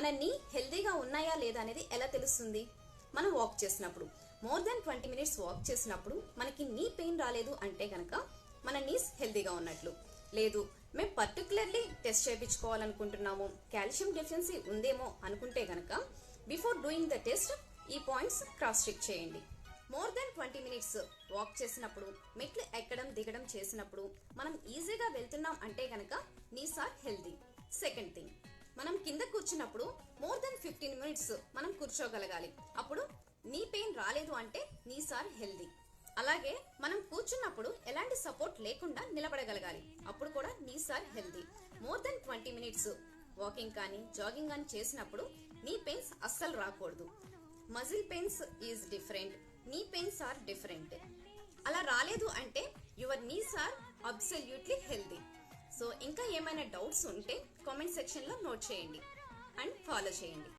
మన నీ హెల్దీగా ఉన్నాయా లేదా అనేది ఎలా తెలుస్తుంది? మనం వాక్ చేసినప్పుడు more than twenty minutes walk చేసినప్పుడు మనకి నీ పెయిన్ రాలేదు అంటే కనుక మన నీస్ హెల్దీగా ఉన్నట్లు. లేదు మేము పర్టికులర్లీ టెస్ట్ చేయించుకోవాలనుకుంటున్నాము కాల్షియం డెఫిషియన్సీ ఉందేమో అనుకుంటే గనక బిఫోర్ డూయింగ్ ద టెస్ట్ ఈ పాయింట్స్ క్రాస్ చెక్ చేయండి. More than twenty minutes walk చేసినప్పుడు మెట్లు ఎక్కడం దిగడం చేసినప్పుడు మనం ఈజీగా వెళ్తున్నాం అంటే గనక knees are healthy second thing మనం కింద కూర్చున్నప్పుడు మోర్ దెన్ ఫిఫ్టీన్ మినిట్స్ మనం కూర్చోగలగాలి. అప్పుడు నీ పెయిన్ రాలేదు అంటే నీస్ ఆర్ హెల్దీ అలాగే మనం కూర్చున్నప్పుడు ఎలాంటి సపోర్ట్ లేకుండా నిలబడగలగాలి. అప్పుడు కూడా knees are healthy more than twenty minutes walking కానీ జాగింగ్ కానీ చేసినప్పుడు నీ పెయిన్స్ అస్సలు రాకూడదు. Muscle pains is different knee pains are different అలా రాలేదు అంటే your knees are absolutely healthy ఇంకా ఏమైనా డౌట్స్ ఉంటే కామెంట్ సెక్షన్లో నోట్ చేయండి అండ్ ఫాలో చేయండి.